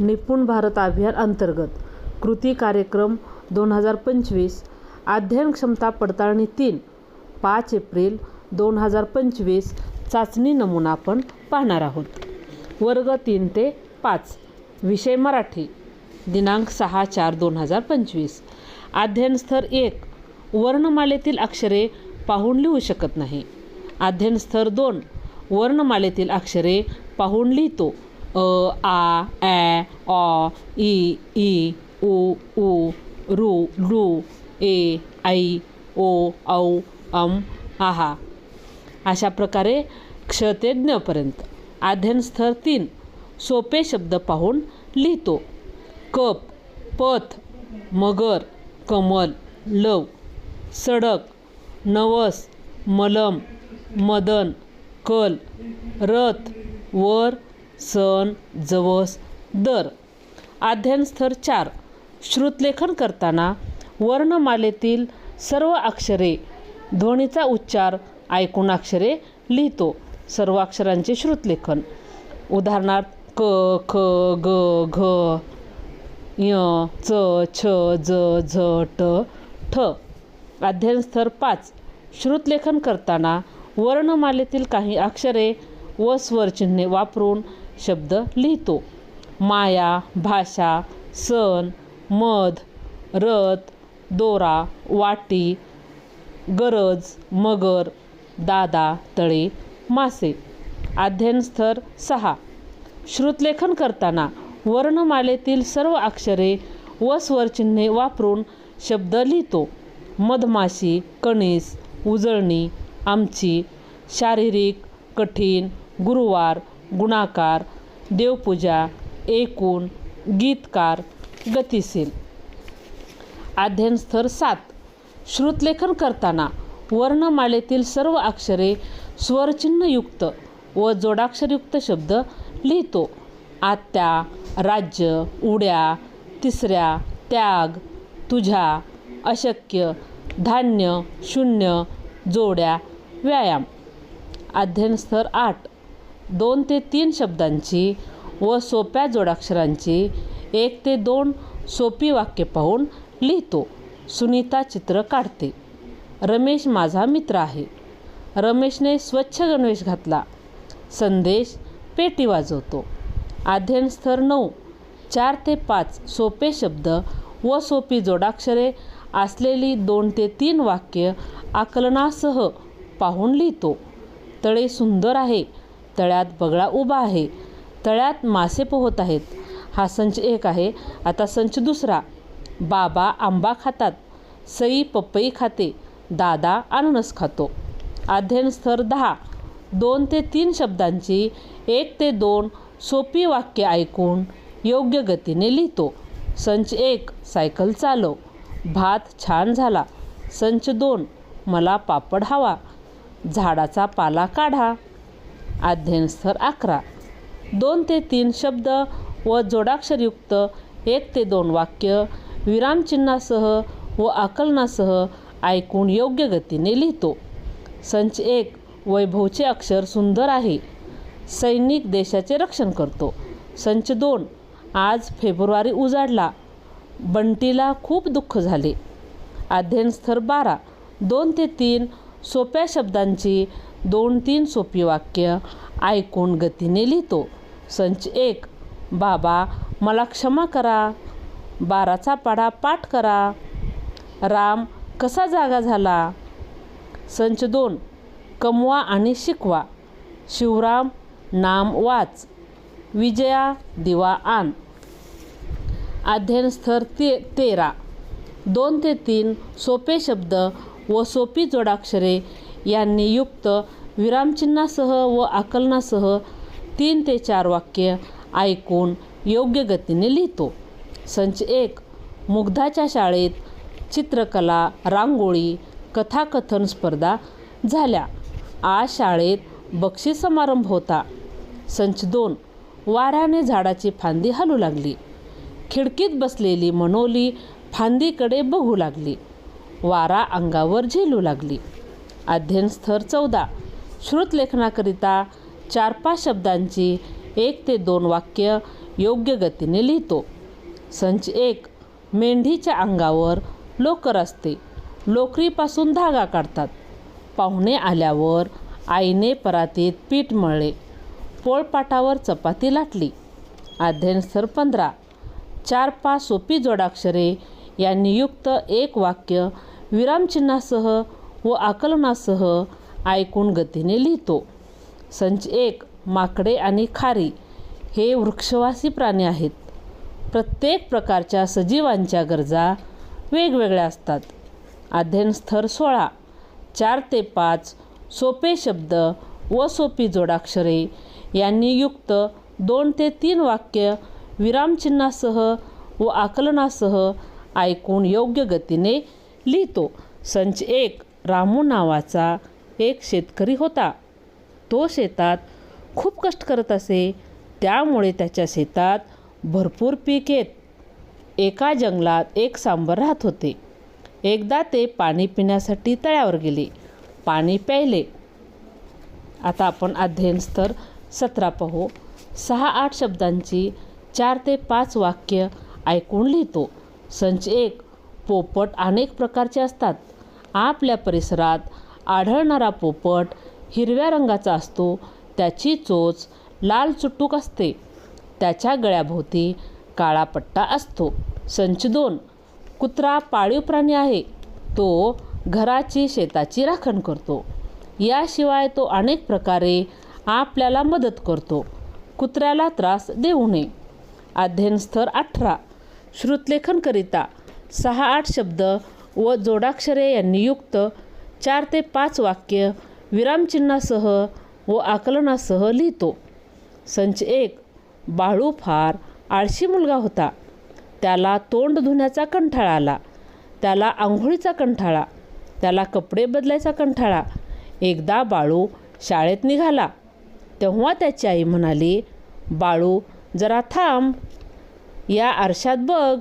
निपुण भारत अभियान अंतर्गत कृती कार्यक्रम दोन हजार पंचवीस अध्ययन क्षमता पडताळणी तीन पाच एप्रिल दोन हजार पंचवीस चाचणी नमुना आपण पाहणार आहोत. वर्ग तीन ते पाच विषय मराठी दिनांक सहा चार दोन हजार पंचवीस. अध्ययनस्थर एक वर्णमालेतील अक्षरे पाहून लिहू शकत नाही. अध्ययनस्थर दोन वर्णमालेतील अक्षरे पाहून लिहितो. अ आ ॲ ऑ ई ई उ ऊ रू लू ए आई ओ औ अम आहा अशा प्रकारे क्ष ते ज्ञपर्यंत अध्ययन स्तर तीन. सोपे शब्द पाहून लिहितो. कप पथ मगर कमल लव सडक नवस मलम मदन कल रथ वर सण जवस दर. अध्ययन स्तर चार. श्रुतलेखन करताना वर्णमालेतील सर्व अक्षरे ध्वनीचा उच्चार ऐकून अक्षरे लिहितो. सर्व अक्षरांचे श्रुतलेखन. उदाहरणार्थ क ख ग घ य च छ ज झ ट ठ. अध्ययन स्तर पाच. श्रुतलेखन करताना वर्णमालेतील काही अक्षरे व स्वरचिन्हे वापरून शब्द लिहितो. माया भाषा सण मध रथ दोरा वाटी गरज मगर दादा तळे मासे. अध्ययनस्थर सहा. श्रुतलेखन करताना वर्णमालेतील सर्व अक्षरे व स्वरचिन्हे वापरून शब्द लिहितो. मधमाशी कणीस उजळणी आमची शारीरिक कठीण गुरुवार गुणाकार देवपूजा एकूण गीतकार गतिशील. अध्ययन स्तर सात. श्रुतलेखन करताना वर्णमालेतील सर्व अक्षरे स्वरचिन्हयुक्त व जोडाक्षरयुक्त शब्द लिहितो. आत्या राज्य उड्या तिसऱ्या त्याग तुझ्या अशक्य धान्य शून्य जोड्या व्यायाम. अध्ययन स्तर आठ. दोन ते तीन शब्दांची व सोप्या जोडाक्षरांची एक ते दोन सोपी वाक्य पाहून लिहितो. सुनीता चित्र काढते. रमेश माझा मित्र आहे. रमेशने स्वच्छ गणवेश घातला. संदेश पेटी वाजवतो. अध्ययन स्तर नऊ. चार ते पाच सोपे शब्द व सोपी जोडाक्षरे असलेली दोन ते तीन वाक्य आकलनासह पाहून लिहितो. तळे सुंदर आहे. तळ्यात बगळा उभा आहे. तळ्यात मासे पोहत आहेत. हा संच एक आहे. आता संच दुसरा. बाबा आंबा खातात. सई पपई खाते. दादा अननस खातो. अध्ययन स्तर दहा. दोन ते तीन शब्दांची एक ते दोन सोपी वाक्य ऐकून योग्य गतीने लिहितो. संच एक सायकल चालव. भात छान झाला. संच दोन मला पापड हवा. झाडाचा पाला काढा. अध्ययनस्थर अकरा. दोन ते तीन शब्द व जोडाक्षरयुक्त एक ते दोन वाक्य विरामचिन्हासह व आकलनासह ऐकून योग्य गतीने लिहितो. संच एक वैभवचे अक्षर सुंदर आहे. सैनिक देशाचे रक्षण करतो. संच दोन आज फेब्रुवारी उजाडला. बंटीला खूप दुःख झाले. अध्ययनस्थर बारा. दोन ते तीन सोप्या शब्दांची दोन तीन सोपी वाक्य ऐकून गतीने लिहितो संच एक बाबा मला क्षमा करा. बाराचा पाढा पाठ करा. राम कसा जागा झाला? संच दोन कमवा आणि शिकवा. शिवराम नाम वाच. विजया दिवा आण. अध्ययन स्तर ते तेरा. दोन ते तीन सोपे शब्द व सोपी जोडाक्षरे यांनी युक्त विरामचिन्हासह व आकलनासह तीन ते चार वाक्य ऐकून योग्य गतीने लिहितो. संच एक मुग्धाच्या शाळेत चित्रकला रांगोळी कथाकथन स्पर्धा झाल्या. आज शाळेत बक्षीस समारंभ होता. संच दोन वाऱ्याने झाडाची फांदी हलू लागली. खिडकीत बसलेली मनोली फांदीकडे बघू लागली. वारा अंगावर झेलू लागली. अध्ययन स्तर चौदा. श्रुतलेखनाकरिता चार पाच शब्दांची एक ते दोन वाक्य योग्य गतीने लिहितो. संच एक मेंढीच्या अंगावर लोकर असते. लोकरीपासून धागा काढतात. पाहुणे आल्यावर आईने परातीत पीठ मळले. पोळपाटावर चपाती लाटली. अध्ययन स्तर पंधरा. चार पाच सोपी जोडाक्षरे यांनी युक्त एक वाक्य विरामचिन्हासह व आकलनासह ऐकून गतीने लिहितो. संच एक माकडे आणि खारी हे वृक्षवासी प्राणी आहेत. प्रत्येक प्रकारच्या सजीवांच्या गरजा वेगवेगळ्या असतात. अध्ययन स्तर सोळा चार ते पाच सोपे शब्द व सोपी जोडाक्षरे यांनी युक्त दोन ते तीन वाक्य विरामचिन्हासह व आकलनासह ऐकून योग्य गतीने लिहितो. संच एक रामू नावाचा एक शेतकरी होता. तो शेतात खूप कष्ट करत असे. त्यामुळे त्याच्या शेतात भरपूर पीक येत. एका जंगलात एक सांबर राहत होते. एकदा ते पाणी पिण्यासाठी तळ्यावर गेले. पाणी प्यायले. आता आपण अध्ययन स्तर सतरा पाहू. सहा आठ शब्दांची चार ते पाच वाक्य ऐकून लिहितो. संच एक पोपट अनेक प्रकारचे असतात. आपल्या परिसरात आढळणारा पोपट हिरव्या रंगाचा असतो. त्याची चोच लाल चुटूक असते. त्याच्या गळ्याभोवती काळा पट्टा असतो. संच दोन. कुत्रा पाळीव प्राणी आहे. तो घराची शेताची राखण करतो. याशिवाय तो अनेक प्रकारे आपल्याला मदत करतो. कुत्र्याला त्रास देऊ नये. अध्ययन स्तर अठरा. श्रुतलेखनकरिता सहा आठ शब्द व जोडाक्षरे यांनी युक्त चार ते पाच वाक्य विरामचिन्हासह व आकलनासह लिहितो. संच एक बाळू फार आळशी मुलगा होता. त्याला तोंड धुण्याचा कंठाळा आला. त्याला आंघोळीचा कंठाळा. त्याला कपडे बदलायचा कंठाळा. एकदा बाळू शाळेत निघाला. तेव्हा त्याची आई म्हणाली बाळू जरा थांब. या आरशात बघ.